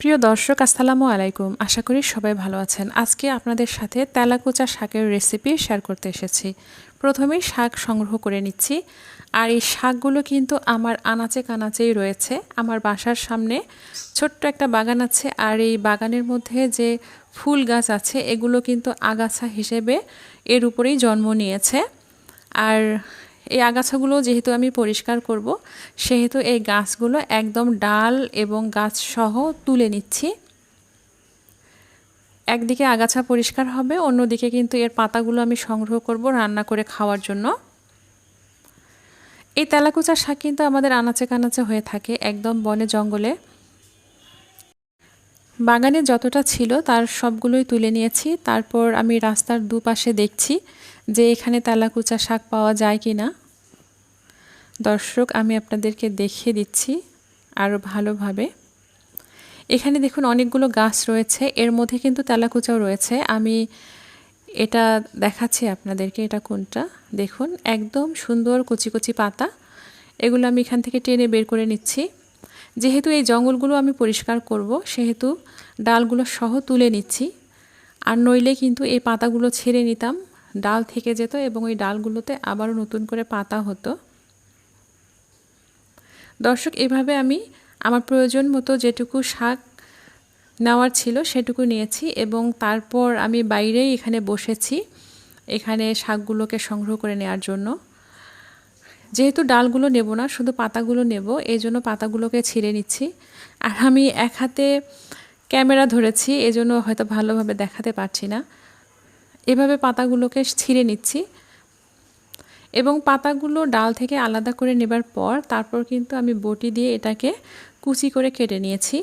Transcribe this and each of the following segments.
প্রিয় দর্শক, আসসালামু আলাইকুম। আশা করি সবাই ভালো আছেন। আজকে আপনাদের সাথে তেলাকুচা শাকের রেসিপি শেয়ার করতে এসেছি। প্রথমেই শাক সংগ্রহ করে নিচ্ছি। আর এই শাকগুলো কিন্তু আমার আনাচে কানাচেই রয়েছে। আমার বাসার সামনে ছোট্ট একটা বাগান আছে। আর এই বাগানের মধ্যে যে ফুল গাছ আছে, এগুলো কিন্তু আগাছা হিসেবে এর উপরেই জন্ম নিয়েছে। আর এই আগাছাগুলো যেহেতু আমি পরিষ্কার করব, সেহেতু এই গাছগুলো একদম ডাল এবং গাছ সহ তুলে নিচ্ছি। একদিকে আগাছা পরিষ্কার হবে, অন্যদিকে কিন্তু এর পাতাগুলো আমি সংগ্রহ করব রান্না করে খাওয়ার জন্য। এই তেলাকুচা শাক কিন্তু আমাদের আনাচে কানাচে হয়ে থাকে একদম বনে জঙ্গলে। বাগানে যতটা ছিল তার সবগুলোই তুলে নিয়েছি, তারপর আমি রাস্তার দুপাশে দেখছি যে এখানে তেলাকুচা শাক পাওয়া যায় কি না দর্শক, আমি আপনাদেরকে দেখিয়ে দিচ্ছি আরও ভালোভাবে। এখানে দেখুন অনেকগুলো গাছ রয়েছে, এর মধ্যে কিন্তু তেলাকুচাও রয়েছে। আমি এটা দেখাচ্ছি আপনাদেরকে, এটা কোনটা? দেখুন, একদম সুন্দর কচি কুচি পাতা। এগুলো আমি এখান থেকে টেনে বের করে নিচ্ছি। যেহেতু এই জঙ্গলগুলো আমি পরিষ্কার করব, সেহেতু ডালগুলো সহ তুলে নিচ্ছি। আর নইলে কিন্তু এই পাতাগুলো ছেড়ে নিতাম, ডাল থেকে যেত এবং ওই ডালগুলোতে আবারও নতুন করে পাতা হতো। দর্শক, এভাবে আমি আমার প্রয়োজন মতো যেটুকু শাক নেওয়ার ছিল সেটুকু নিয়েছি এবং তারপর আমি বাইরেই এখানে বসেছি, এখানে শাকগুলোকে সংগ্রহ করে নেওয়ার জন্য। যেহেতু ডালগুলো নেব না, শুধু পাতাগুলো নেব এই জন্য পাতাগুলোকে ছিঁড়ে নিচ্ছি। আর আমি এক হাতে ক্যামেরা ধরেছি, এজন্য হয়তো ভালোভাবে দেখাতে পারছি না। এভাবে পাতাগুলোকে ছিঁড়ে নিচ্ছি। এবং পাতাগুলো ডাল থেকে আলাদা করে নেবার পর তারপর কিন্তু আমি বটি দিয়ে এটাকে কুচি করে কেটে নিয়েছি।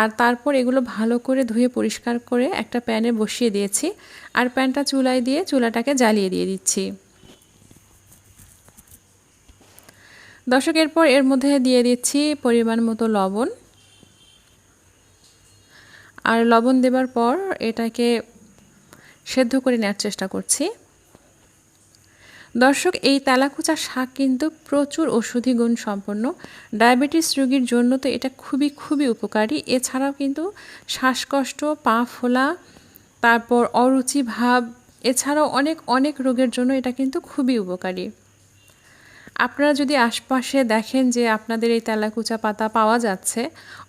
আর তারপর এগুলো ভালো করে ধুয়ে পরিষ্কার করে একটা প্যানে বসিয়ে দিয়েছি। আর প্যানটা চুলায় দিয়ে চুলাটাকে জ্বালিয়ে দিয়ে দিচ্ছি। দর্শকের পর এর মধ্যে দিয়ে দিচ্ছি পরিমাণ মতো লবণ। আর লবণ দেবার পর এটাকে সেদ্ধ করে নেওয়ার চেষ্টা করছি। দর্শক, এই তেলাকুচা শাক কিন্তু প্রচুর ওষুধি গুণ সম্পন্ন। ডায়াবেটিস রোগীর জন্য তো এটা খুবই খুবই উপকারী। এছাড়াও কিন্তু শ্বাসকষ্ট, পা ফোলা, তারপর অরুচি ভাব, এছাড়াও অনেক অনেক রোগের জন্য এটা কিন্তু খুবই উপকারী। আপনারা যদি আশপাশে দেখেন যে আপনাদের এই তেলাকুচা পাতা পাওয়া যাচ্ছে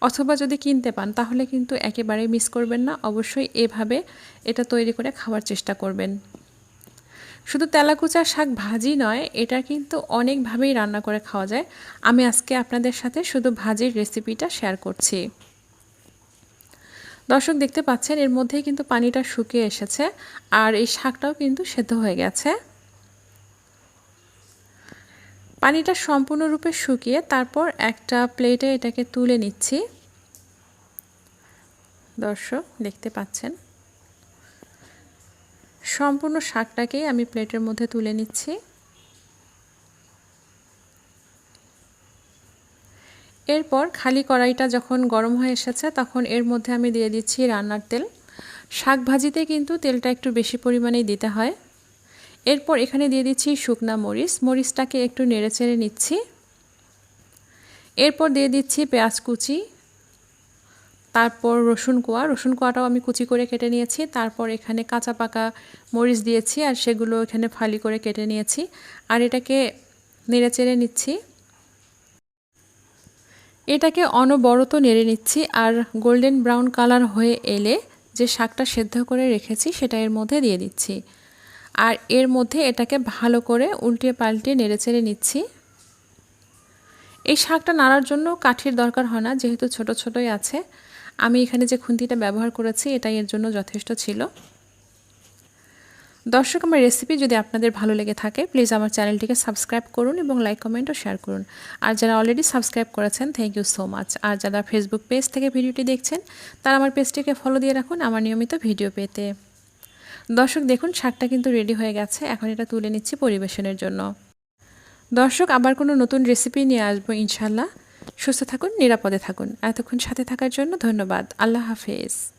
অথবা যদি কিনতে পান, তাহলে কিন্তু একেবারেই মিস করবেন না। অবশ্যই এভাবে এটা তৈরি করে খাওয়ার চেষ্টা করবেন। শুধু তেলাকুচা শাক ভাজি নয়, এটা কিন্তু অনেকভাবেই রান্না করে খাওয়া যায়। আমি আজকে আপনাদের সাথে শুধু ভাজির রেসিপিটা শেয়ার করছি। দর্শক, দেখতে পাচ্ছেন, এর মধ্যেই কিন্তু পানিটা শুকিয়ে এসেছে আর এই শাকটাও কিন্তু সেদ্ধ হয়ে গেছে। পানিটা সম্পূর্ণরূপে শুকিয়ে তারপর একটা প্লেটে এটাকে তুলে নিচ্ছি। দর্শক, দেখতে পাচ্ছেন। সম্পূর্ণ শাকটাকেই আমি প্লেটের মধ্যে তুলে নিচ্ছি। এরপর খালি কড়াইটা যখন গরম হয়ে এসেছে, তখন এর মধ্যে আমি দিয়ে দিচ্ছি রান্নার তেল। শাক ভাজিতে কিন্তু তেলটা একটু বেশি পরিমাণেই দিতে হয়। এরপর এখানে দিয়ে দিচ্ছি শুকনা মরিচ। মরিচটাকে একটু নেড়ে চেড়ে নিচ্ছি। এরপর দিয়ে দিচ্ছি পেঁয়াজ কুচি। তারপর রসুন কোয়া। রসুন কোয়াটাও আমি কুচি করে কেটে নিয়েছি। তারপর এখানে কাঁচা পাকা মরিচ দিয়েছি আর সেগুলো এখানে ফালি করে কেটে নিয়েছি। আর এটাকে নেড়ে চেড়ে নিচ্ছি। এটাকে অনবরত নেড়ে নিচ্ছি আর গোল্ডেন ব্রাউন কালার হয়ে এলে যে শাকটা সেদ্ধ করে রেখেছি সেটা এর মধ্যে দিয়ে দিচ্ছি। আর এর মধ্যে এটাকে ভালো করে উল্টে পাল্টে নেড়ে চেড়ে নিচ্ছি। এই শাকটা নাড়ার জন্য কাঠির দরকার হয় না, যেহেতু ছোট ছোটই আছে। আমি এখানে যে খুন্তিটা ব্যবহার করেছি, এটাই এর জন্য যথেষ্ট ছিল। দর্শক, আমার রেসিপি যদি আপনাদের ভালো লেগে থাকে প্লিজ আমার চ্যানেলটিকে সাবস্ক্রাইব করুন এবং লাইক কমেন্ট ও শেয়ার করুন। আর যারা অলরেডি সাবস্ক্রাইব করেছেন থ্যাংক ইউ সো মাচ আর যারা ফেসবুক পেজ থেকে ভিডিওটি দেখছেন, তারা আমার পেজটিকে ফলো দিয়ে রাখুন আমার নিয়মিত ভিডিও পেতে। দর্শক, দেখুন, শাকটা কিন্তু রেডি হয়ে গেছে। এখন এটা তুলে নিচ্ছি পরিবেশনের জন্য। দর্শক, আবার কোনো নতুন রেসিপি নিয়ে আসব ইনশাল্লাহ সুস্থ থাকুন নিরাপদে থাকুন। এতক্ষণ সাথে থাকার জন্য ধন্যবাদ। আল্লাহ হাফেজ।